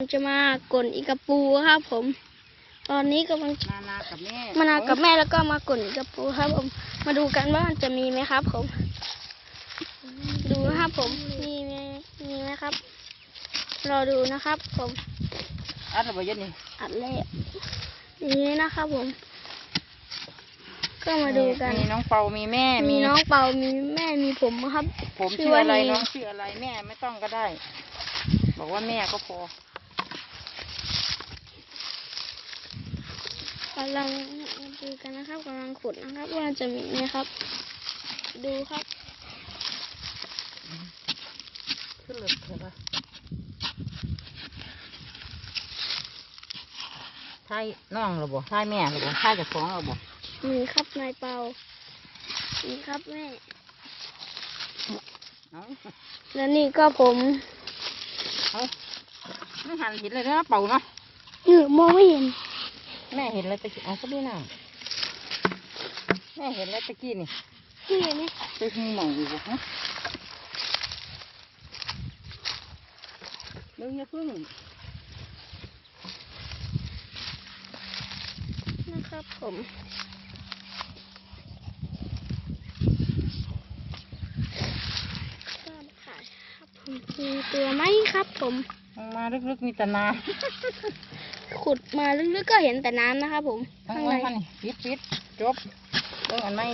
จะมากลนอีกระปูครับผม ตอนนี้กำลังนานากับแม่มานาวกับแม่แล้วก็มากลนอีกระปูครับผม มาดูกันว่ามันจะมีไหมครับ ผม ดูนะครับผม มีไหมมีไหมครับ รอดูนะครับ ผม อัดระเบิดยันนี่ อัดแรกนี่นะครับผม ก็มาดูกัน มีน้องเปา มีแม่ มีน้องเปา มีแม่ มีผมครับ ผมชื่ออะไรว่าน้องชื่ออะไรแม่ไม่ต้องก็ได้ บอกว่าแม่ก็พอ กำลังมาดูกันนะครับกำลังขุดนะครับ ว่าจะมีไหมครับ ดูครับ ขึ้นเลยเถอะปะใช่น้องหรือบ่ใช่แม่หรือบ่ใช่เจะฟ้าของหรือบ่มีครับนายเปามีครับแม่เอาและนี่ก็ผมเอาไม่หันเห็นเลยนะเป่าเนาะเหนือมองไม่เห็น แม่เห็นแล้วตะกี้เอาก็ไม่น่าแม่เห็นแล้วตะกี้นี่นี่เห็นไหมไปหูหมองอยู่บ่ฮะเรื่องอย่าพึ่งนะครับผมก็ถ่ายครับผมมีตัวไหมครับผมลง มาลึกๆมีแต่นาขุดมาลึกๆก็เห็นแต่น้ำนะครับผมข้าข้างงในในนี่ปิดปิดจบเรื่องอันไม่